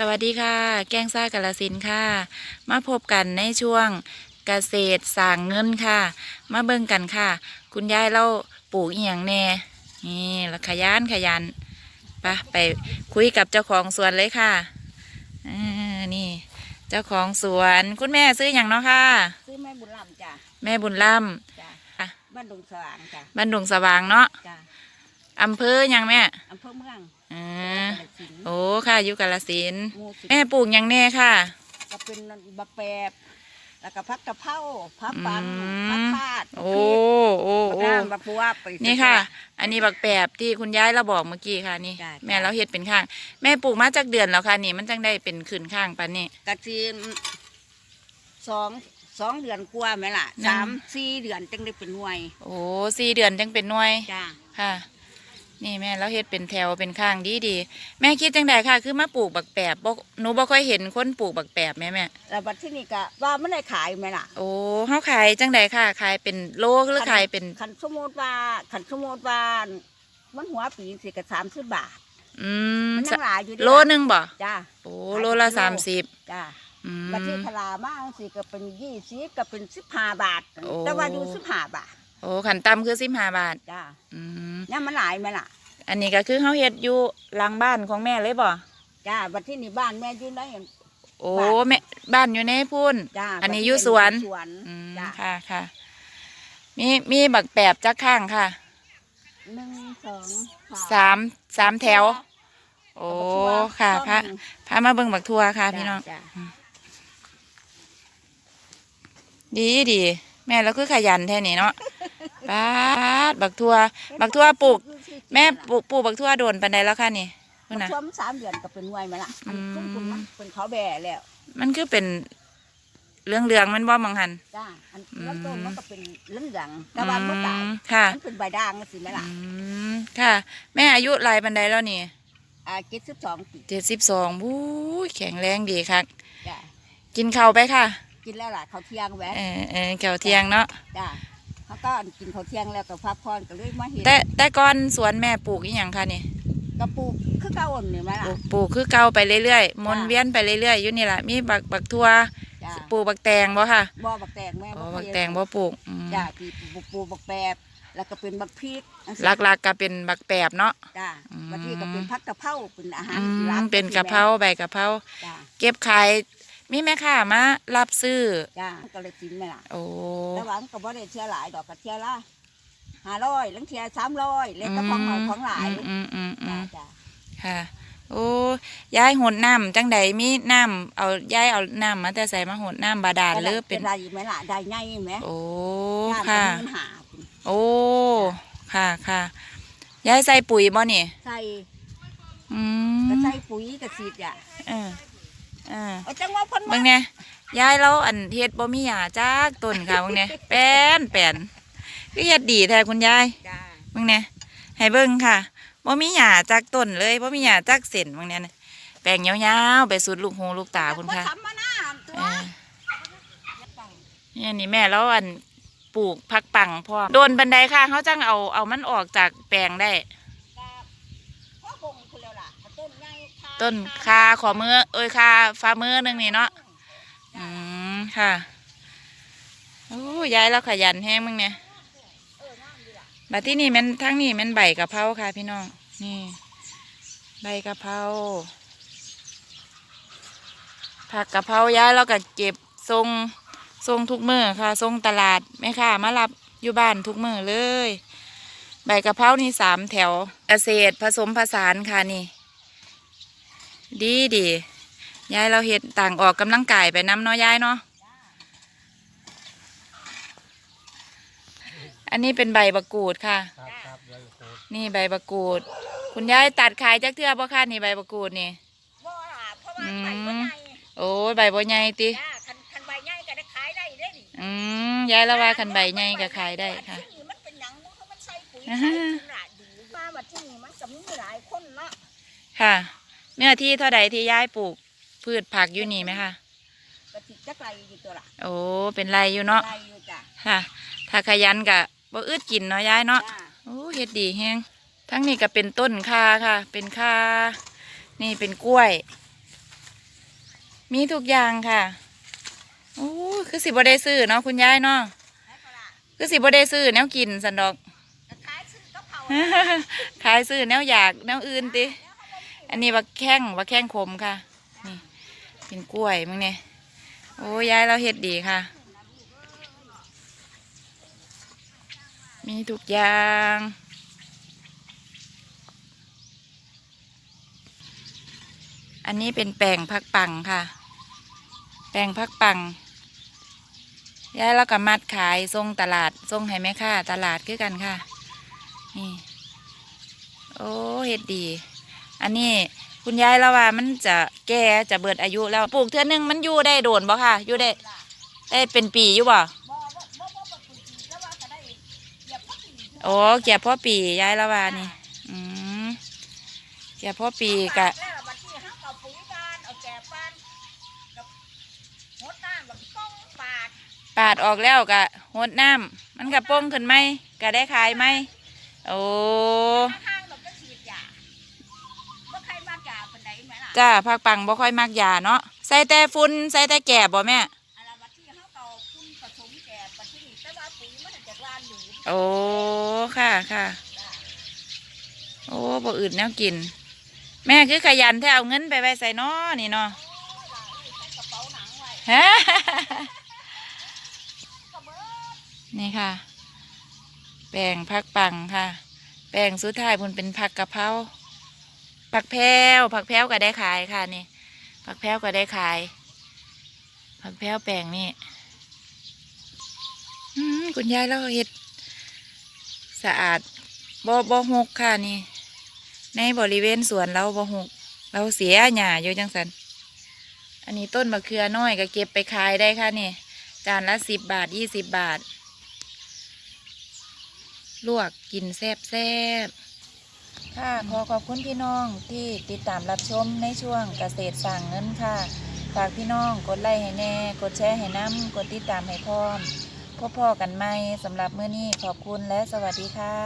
สวัสดีค่ะ แกงซ่ากาลสินธุ์ค่ะ มาพบกันในช่วงเกษตรสร้างเงินค่ะ มาเบิ่งกันค่ะ คุณยายเราปลูกอีหยังแน่นี่แล้วขยันขยันไปะไปคุยกับเจ้าของสวนเลยค่ะอ่านี่ เจ้าของสวนคุณแม่ซื้ออย่างเนาะค่ะ ซื้อแม่บุญลำจ้ะแม่บุญล่จ้ะอะบ้านดงสว่างจ้ะำบ้านดงสว่างเนาะจ้ะ อำเภอหยังแม่อำเภอเมืองอ่าจังหวัดกาฬสินธุ์โอ้ค่ะอยู่กาลสินธุ์หมู่สิบแม่ปลูกหยังแน่ค่ะ ก็เป็นบะแปบแล้วก็พักกะเพราพักปังอืม พักคาดโอ้โอ้พักโอ้ น้ำบักบัวไป นี่ค่ะ อันนี้บักแปบที่คุณยายเราบอกเมื่อกี้ค่ะนี่ จ้ะ แม่เราเฮ็ดเป็นข้าง แม่ปลูกมาจากเดือนแล้วค่ะนี่มันจังได้เป็นขืนข้างปานนี้ กะจีนสองสองเดือนกว่าไหมล่ะนั่น สามสี่เดือนจึงได้เป็นหน่วยโอ้สี่เดือนจังเป็นหน่วยจ้ะค่ะ นี่แม่เราเฮ็ดเป็นแถวเป็นข้างดีดีๆแม่คิดจังไดค่ะ คือมาปลูกบักแปบบ่หนูบ่ค่อยเห็นคนปลูกบักแปบแม่แม่แล้วบัดที่นี่ก็ว่าไม่ได้ขายไหมล่ะ โอ้เฮาขายจังไดค่ะ ขายเป็นโลหรือขายเป็นขันสมมติว่าขันสมมติว่ามันหัวปีสิกะสามสิบบาท อืมมันยังหลายอยู่เด้โลหนึงบ่จ้ะโอ้โลละสามสิบจ้ะอืมบัตรที่พลามากสิก็เป็นยี่สิบก็เป็นสิบห้าบาทโอ้แต่ว่าอยู่สิบห้าบาทโอ้ขันต่ำคือ15บาทจ้าอืมเนี่ยมันหลายไหมล่ะ อันนี้ก็คือเฮาเฮ็ดอยู่หลังบ้านของแม่เลยบ่จ้าบัตรที่นี่บ้านแม่อยู่ไหน โอ้บ้าน แม่บ้านอยู่ในพุ่น จ้าอันนี้บัดอยู่สวน สวน อืมจ้าค่ะค่ะมีมีบักแปบจักข้างค่ะหนึ่งสองสามสามแถว โอ้ค่ะพระพามาเบิ่งบักทัวค่ะพี่น้อง จ้าดีดีแม่เราคือขยันแท้นี่เนาะ ป้าดบักทัวบักทัวปลูก แม่ปลูกปลูกบักทัวโดนปันใดแล้วค่ะนี่มัพุ่นนนะ ช่วงสามเดือนก็เป็นหน่วยไหมล่ะอืมชุ่มคุณมันเป็นเขาแบ่แล้วมันคือเป็นเรื่องเรื่องๆมันบ่มังหัน จ้าอันอืมแล้วต้นมันก็เป็นเหลืองๆแต่ว่าเมื่อตายอืมค่ะมันเป็นใบด่างสิไหมล่ะอืมค่ะ แม่อายุหลายปันใดแล้วนี่อ่าเจ็ดสิบสองปีเจ็ดสิบสองบู๊ยแข็งแรงดีครับจ้ากินข้าวไปค่ะกินแล้วล่ะเขาวเที่ยงแหวะเออเออแก้วเที่ยงเนาะจ้า เขาก็กินเขาวเที่ยงแล้วก็พักผ่อนก็เลยมาเห็นแต่แต่ก่อนสวนแม่ปลูกอีหยังคะนี่กระปลูกคือเก้าอ่อนนี่ไหมปลูล่ะกปลูกคือเก่าไปเรื่อยๆหมนเวียนไปเรื่อยๆอยู่นี่แหละมีบักบักทั่วจ้าปลูกบักแตงบ่ค่ะบ่อบักแตงแม่อ๋อเคบัยกแตงบ่ปลูกอืมจ้าปีปลูกปลูกบักแปบแล้วก็เป็นบักพริกจังซี้หลักๆก็เป็นบักแปบเนาะ จ้าอืมบางทีก็เป็นผักกะเพราเป็นอาหารอืร้มเป็นกะเพราใบกะเพราจ้าเก็บขาย มีแม่ค้ามารับซื้อ จ้าก็เลยกินไหมล่ะโอ้ แต่ว่ามันก็บ่ได้เที่ยวหลายดอกก็เที่ยวละห้าร้อยลังเที่ยวสามร้อยเล็กก็ของหน่อยของหลายอืมอืมอืจ้ามจ้าค่ะ โอ้ยายหดน้ำจังใดมีน้ำเอายายเอาน้ำมาแต่ใส่มาหดน้ำบาดาลหรือเป็นได้ไหมล่ะได้ไงไหมโอ้ย่านค่ะมันหาคุณโอ้ค่ะค่ะยายใส่ปุ๋ยบ่นี่ ใส่อืมก็ใส่ปุ๋ยก็สีดอะเออเออเอาจังว่าเพิ่นเบิ่งเนี่ยยายเราอันเฮ็ดบ่มีหญ้าจักต้นค่ะเบิ่งเนี่ยแป้นแป้นคือเฮ็ดดีแท้คุณยายจ้าเบิ่งเนี่ยให้เบิ่งค่ะบ่มีหญ้าจักต้นเลยบ่มีหญ้าจักเส้นเบิ่งเนี่ยนะแป้งยาวๆไปสุดลูกหูลูกตาคุณค่ะบ่ทำมาหน้าตัวเออเนี่ยนี่แม่แล้วอันปลูกผักปังพร้อมโดนบันไดค่ะเขาจังเอาเอามันออกจากแปลงได้พ่อ คงคือแล้วล่ะต้นใหญ่ค่ะต้นคาขอมือเอ้ยคาฟ้ามือหนึ่งนี่เนาะอืมค่ะโอ้ยายเราขยันแห้งมึงเนี่ยบัดที่นี่มันทั้งนี่มันใบกะเพราค่ะ พี่น้องนี่ ใบกะเพราผักกะเพรายายเราก็เก็บทรงทรงทุกมือค่ะทรงตลาดแม่ค่ะมารับอยู่บ้านทุกมือเลย ใบกะเพรานี่สามแถวเกษตรผสมผสานค่ะนี่ ดีดียายเราเห็ดต่างออกกำลังกายไปน้ำเนาะยายเนาะอันนี้เป็นใบบักกูดค่ะครับครับไว้โคตรนี่ใบบักกูด คุณยายตัดขายจักเทื่อบ่ค่ะนี่ใบบักกูดนี่บ่ล่ะเพราะว่าใบบ่ใหญ่โอ้ยใบบ่ใหญ่ติจ้าคันคันใบใหญ่ก็ได้ขายได้เด้นี่อืมยายละว่าคันใบใหญ่ก็ขายได้ค่ะ อ่าใส่ฮะถุงละดีมาบัดที่นี่มันก็มีหลายคนเนาะค่ะ เนื้อที่เท่าใดที่ยายปลูก พืชผักอยู่นี่ไหมคะก็ติดจักไรอยู่ตัวละโอ้เป็นไรอยู่เนาะไรอยู่จ้ะค่ะ ถ้าขยันกะบ่อึดกินเนาะยายเนาะจ้าโอ้เฮ็ดดีแฮงทั้งนี้ก็เป็นต้นคาค่ะ เป็นคานี่เป็นกล้วย มีทุกอย่างค่ะโอ้คือสิบ่ได้ซื้อเนาะคุณยายเนาะ ให้ปลาร้า คือสิบ่ได้ซื้อแนวกินสันดอก ก็ขายซื้อกับเขายซื้อแนวอยากแนวอื่นติอันนี้ว่าแข้งว่าแข้งขมค่ะ นี่เป็นกล้วยมึงเนี่ยโอ้ยายเราเฮ็ดดีค่ะ มีทุกอย่างอันนี้เป็นแป้งพักปังค่ะ แป้งพักปังยายเราก็มัดขายส่งตลาดส่งให้แม่ค้าตลาดคือกันค่ะ นี่โอ้เฮ็ดดี อันนี้คุณยายเราว่ามันจะแก่จะเบิดอายุแล้วปลูกเทื่อนึงมันอยู่ได้โดนบ่ค่ะอยู่ได้ได้เป็นปีอยู่บ่บ่บ่บ่บ่บ่ปลูกอีกแล้วว่าก็ได้เหยียบพักอีกโอ้เกี่ยพ่อปียายละว่านี่อืมเกี่ยพ่อปีกะปาดออกแล้วกะหดน้ำมันกะป้งขึ้นไหมกะได้ขายไหม โอ้ข้างๆเราก็ฉีดยาบ่ใครมากยาปานใดแม่ล่ะจ้าพักปังบ่ค่อยมักยาเนาะใส่แต่ฝุ่นใส่แต่แก่บ่แม่ อันละบัดที่เฮาก็เอาคุณผสมแก่บัดที่นี่แต่ว่าปุ๋ยมันจากร้านหนูโอ้ค่ะค่ะ โอ้บ่อื่นแนวกิน แม่คือขยันแท้เอาเงินไปไว้ใส่น้อนี่เนาะโอ้ยล่ะเอ้ยใส่กระเป๋าหนังไว้ฮะก็เบิดนี่ค่ะ แป้งผักปังค่ะ แป้งสุดท้ายบุญเป็นผักกะเพราผักแพรวผักแพรวก็ได้ขายค่ะนี่ผักแพรวก็ได้ขาย ผักแพรวแป้งนี่คุณยายเราเฮ็ดสะอาดบ่บ่หกค่ะนี่ ในบริเวณสวนเราบ่หก เราเสียหญ้าอยู่จังสันอันนี้ต้นมะเขือน้อยก็เก็บไปขายได้ค่ะนี่ จานละสิบบาทยี่สิบบาท ลวกกินแซ่บแซ่บค่ะขอขอบคุณพี่น้องที่ติดตามรับชมในช่วงเกษตรสั่งเงินค่ะ ฝากพี่น้องกดไลค์ให้แน่ กดแชร์ให้น้ำกดติดตามให้พร้อมพบพ่อกันไหมสำหรับเมื่อนี้ขอบคุณและสวัสดีค่ะ